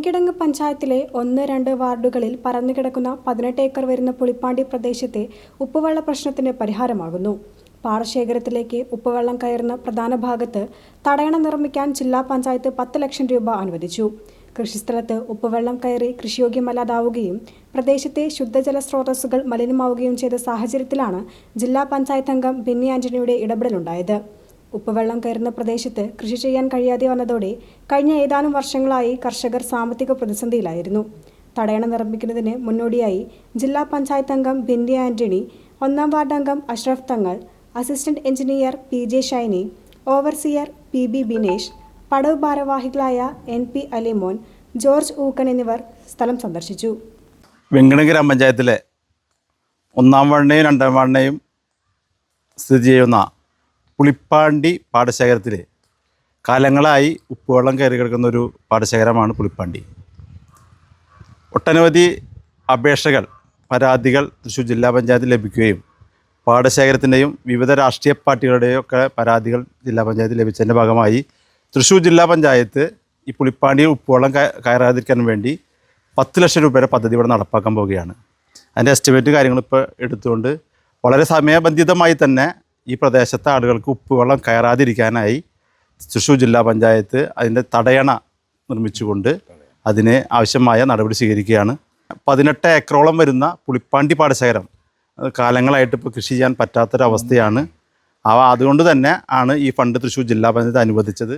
വെങ്കിടങ്ങ് പഞ്ചായത്തിലെ ഒന്ന് രണ്ട് വാർഡുകളിൽ പരന്നുകിടക്കുന്ന പതിനെട്ട് ഏക്കർ വരുന്ന പുളിപ്പാണ്ടി പ്രദേശത്തെ ഉപ്പുവെള്ള പ്രശ്നത്തിന് പരിഹാരമാകുന്നു. പാടശേഖരത്തിലേക്ക് ഉപ്പുവെള്ളം കയറുന്ന പ്രധാന ഭാഗത്ത് തടയണ നിർമ്മിക്കാൻ ജില്ലാ പഞ്ചായത്ത് പത്ത് ലക്ഷം രൂപ അനുവദിച്ചു. കൃഷിസ്ഥലത്ത് ഉപ്പുവെള്ളം കയറി കൃഷിയോഗ്യമല്ലാതാവുകയും പ്രദേശത്തെ ശുദ്ധജല സ്രോതസ്സുകൾ മലിനമാവുകയും ചെയ്ത സാഹചര്യത്തിലാണ് ജില്ലാ പഞ്ചായത്ത് അംഗം ബിന്നി ആന്റണിയുടെ ഇടപെടലുണ്ടായത്. ഉപ്പുവെള്ളം കയറുന്ന പ്രദേശത്ത് കൃഷി ചെയ്യാൻ കഴിയാതെ വന്നതോടെ കഴിഞ്ഞ ഏതാനും വർഷങ്ങളായി കർഷകർ സാമ്പത്തിക പ്രതിസന്ധിയിലായിരുന്നു. തടയണ നിർമ്മിക്കുന്നതിന് മുന്നോടിയായി ജില്ലാ പഞ്ചായത്ത് അംഗം ബിന്ദി ആന്റണി ഒന്നാം വാർഡ് അംഗം Ashraf Thangal assistant engineer P J Shiny overseer P B Binesh പടവ് ഭാരവാഹികളായ N P Alimon George Ookkan എന്നിവർ സ്ഥലം സന്ദർശിച്ചു. വെങ്കണ ഗ്രാമപഞ്ചായത്തിലെ ഒന്നാം വാർഡിനെയും രണ്ടാം വാർഡിനെയും സ്ഥിതി ചെയ്യുന്ന പുളിപ്പാണ്ടി പാടശേഖരത്തിൽ കാലങ്ങളായി ഉപ്പുവെള്ളം കയറി കിടക്കുന്ന ഒരു പാടശേഖരമാണ് പുളിപ്പാണ്ടി. ഒട്ടനവധി അപേക്ഷകൾ പരാതികൾ തൃശ്ശൂർ ജില്ലാ പഞ്ചായത്തിൽ ലഭിക്കുകയും പാടശേഖരത്തിന്റെയും വിവിധ രാഷ്ട്രീയ പാർട്ടികളുടെയും ഒക്കെ പരാതികൾ ജില്ലാ പഞ്ചായത്തിൽ ലഭിച്ചതിന്റെ ഭാഗമായി തൃശ്ശൂർ ജില്ലാ പഞ്ചായത്ത് ഈ പുളിപ്പാണ്ടിയിൽ ഉപ്പുവെള്ളം കയറാതിരിക്കാൻ വേണ്ടി പത്ത് ലക്ഷം രൂപയുടെ പദ്ധതി ഇവിടെ നടപ്പാക്കാൻ പോവുകയാണ്. അതിന്റെ എസ്റ്റിമേറ്റ് കാര്യങ്ങളിപ്പോൾ എടുത്തുകൊണ്ട് വളരെ സമയബന്ധിതമായി തന്നെ ഈ പ്രദേശത്തെ ആളുകൾക്ക് ഉപ്പുവെള്ളം കയറാതിരിക്കാനായി തൃശ്ശൂർ ജില്ലാ പഞ്ചായത്ത് അതിന്റെ തടയണ നിർമ്മിച്ചുകൊണ്ട് അതിന് ആവശ്യമായ നടപടി സ്വീകരിക്കുകയാണ്. പതിനെട്ട് ഏക്കറോളം വരുന്ന പുളിപ്പാണ്ടി പാടശേഖരം കാലങ്ങളായിട്ട് ഇപ്പോൾ കൃഷി ചെയ്യാൻ പറ്റാത്തൊരവസ്ഥയാണ്. അവ അതുകൊണ്ട് തന്നെ ആണ് ഈ ഫണ്ട് തൃശ്ശൂർ ജില്ലാ പഞ്ചായത്ത് അനുവദിച്ചത്.